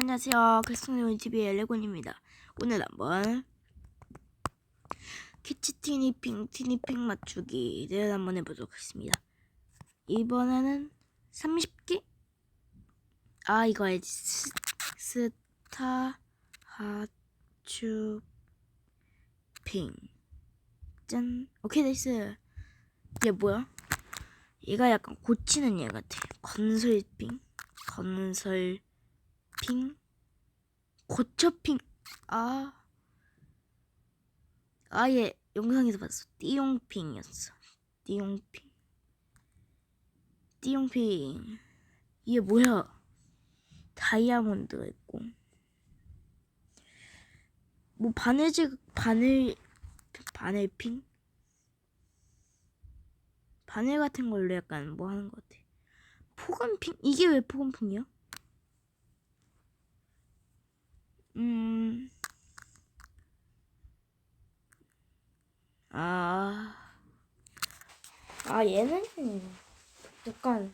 안녕하세요. 글쓰는 TV의 레곤입니다. 오늘 한번 키치 티니핑 티니핑 맞추기를 한번 해보도록 하겠습니다. 이번에는 30개? 아 이거 알지? 스, 스타 하츄 핑 짠. 오케이 됐어. 얘 뭐야? 얘가 약간 고치는 얘 같아. 건설핑 건설 핑? 고쳐핑. 아. 아예 영상에서 봤어. 띠용핑이었어. 띠용핑. 띠용핑. 이게 뭐야? 다이아몬드가 있고. 뭐 바늘지 바늘 바늘핑? 바늘 같은 걸로 약간 뭐 하는 것 같아. 포근핑? 이게 왜 포근핑이야? 음. 아. 아, 얘는 약간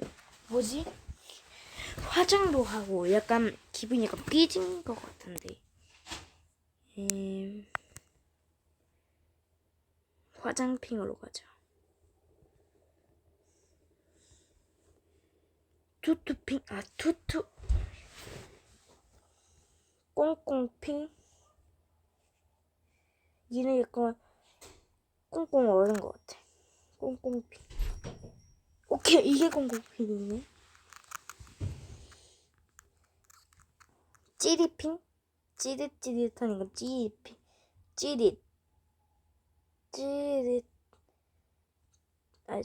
뭐지? 화장도 하고 약간 기분이 약간 삐진 것 같은데. 음. 화장핑으로 가자. 투투핑, 아, 투투. 꽁꽁핑? 얘는 약간 꽁꽁 얼은 것 같아. 꽁꽁핑. 오케이 이게 꽁꽁핑이네. 찌릿핑? 찌릿찌릿하니까 찌릿핑. 찌릿. 찌릿. 아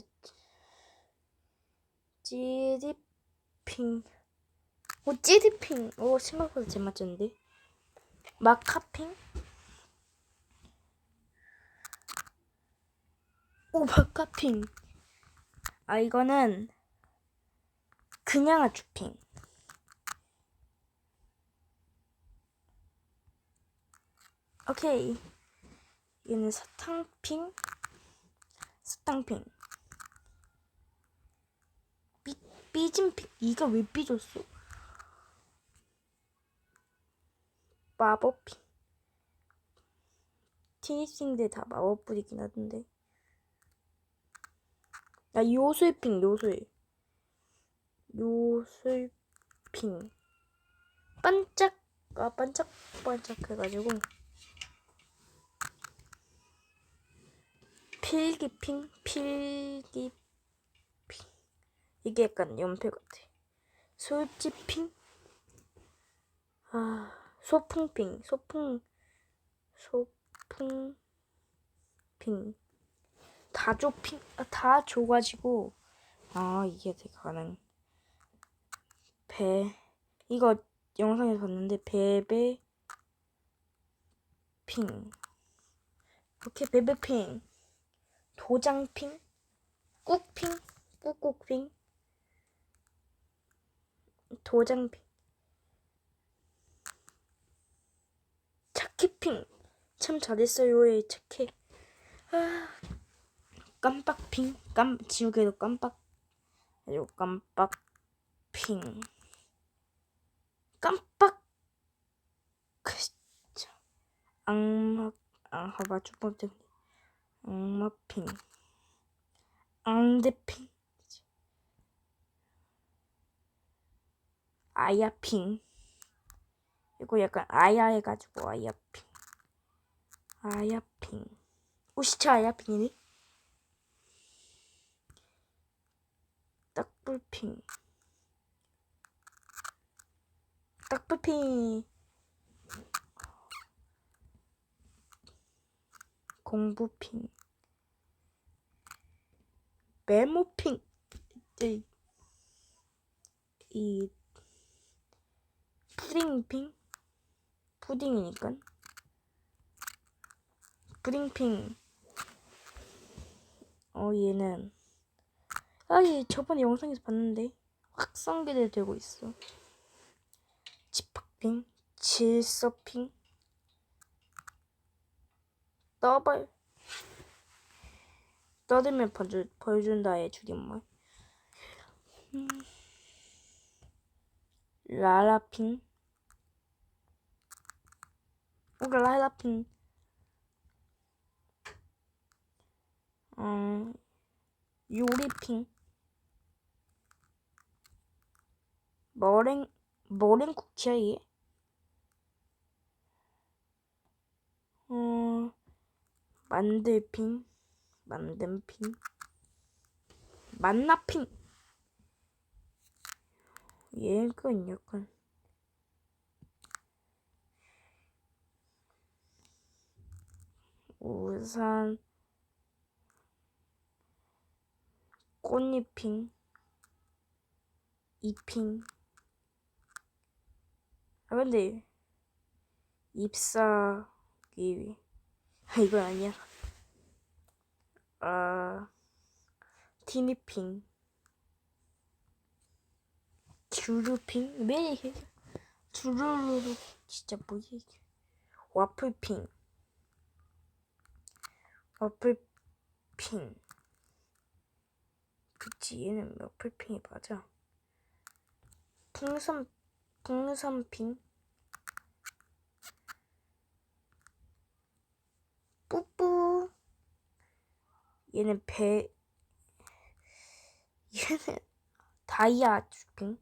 찌릿핑. 오 찌릿핑. 오 생각보다 잘 맞췄는데 마카핑 오 마카핑 아 이거는 그냥 아주핑. 오케이. 얘는 사탕핑? 사탕핑. 삐, 삐진핑. 이가 왜 삐졌어 마법핑 티니싱들 다 마법불이긴 하던데. 나 요술핑 요술. 요술핑. 반짝 아 반짝반짝 해가지고. 필기핑 필기핑. 이게 약간 연필 같아. 솔지핑? 아 소풍핑, 소풍, 소풍핑, 다 줘핑, 아, 다 줘가지고, 아, 이게 되게 가능. 배, 이거 영상에서 봤는데, 베베, 핑. 이렇게 베베 핑, 도장 핑, 꾹핑, 꾹꾹핑, 도장 핑. 착해핑. 참 잘했어요 예 착해. 아 깜빡핑. 깜 지우개도 깜빡 그리고 깜빡핑. 깜빡! 그쵸 악마 아 봐봐 첫 번째. 악마핑. 앙대핑. 아야핑 이거 약간 아야 해가지고 아야핑. 아야핑. 오 시차 아야핑이네 딱불핑. 딱불핑. 공부핑. 메모핑. 이, 이 푸딩핑 푸딩이니까. 푸딩핑. 어 얘는. 아 얘 저번에 영상에서 봤는데 확성기대 되고 있어. 집합핑 질서핑. 더블. 떠들면 보여주, 보여준다의 줄임말. 음. 라라핑 오글라이라핑. 음, 요리핑. 머랭, 머랭 쿠키야, 얘? 어, 만들핑. 만듦핑. 만나핑. 얘건 약간. 우산. 꽃잎핑. 잎핑. 아, 근데, 잎사귀. 아, 이건 아니야. 아, 티니핑. 주루핑? 왜 이게? 주루루루. 진짜 이게. 와플핑. 와플핑. 그치, 얘는 와플핑이 맞아. 풍선, 풍선핑. 뿌뿌. 얘는 배, 얘는 다이아 주핑.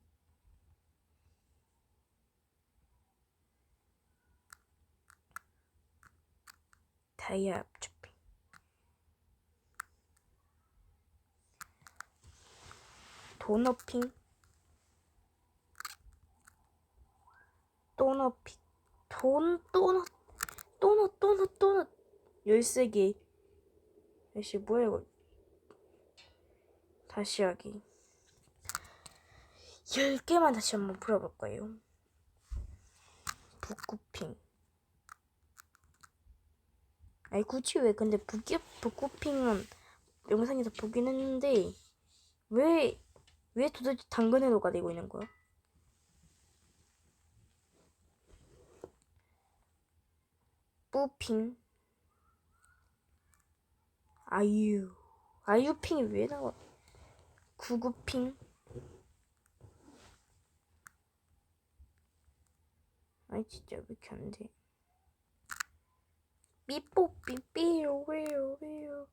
다이아 주핑. 도너핑. 도너핑. 돈, 도넛, 도넛, 도넛, 도넛. 13개. 역시 뭐야 이거. 다시 하기. 10개만 다시 한번 풀어볼 거예요. 북구핑. 아니 굳이 왜 근데 북기, 북구핑은 영상에서 보긴 했는데 왜, 왜 도대체 당근에 녹아내고 있는 거야? 뿌핑. 아유. 아유핑이 왜 나와? 구구핑. 아니 진짜 왜 이렇게 안 돼? 삐뽀 삐삐요 왜요 왜요.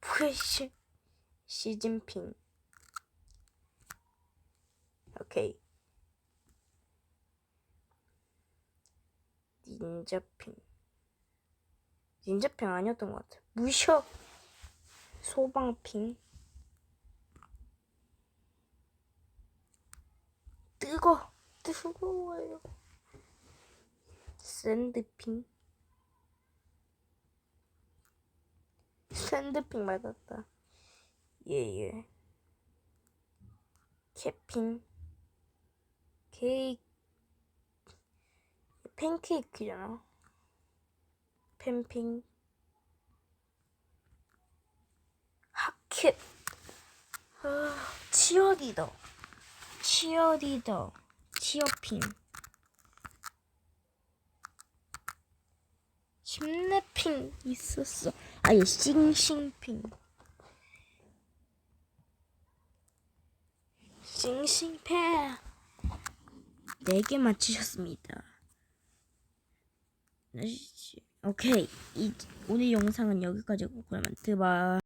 프레시 시진핑 오케이. 닌자핑. 닌자핑 아니었던 것 같아. 무셔. 소방핑. 뜨거. 뜨거워요. 샌드핑. 샌드핑 맞았다. 예예. 캐핑 케이크 팬케이크잖아. 팬핑. 하켓 아, 치어리더. 치어리더. 치어핑. 심내핑 있었어. 아예 싱싱핑. 싱싱팬 4개 맞히셨습니다. 오케이. 이, 오늘 영상은 여기까지고 그러면 드바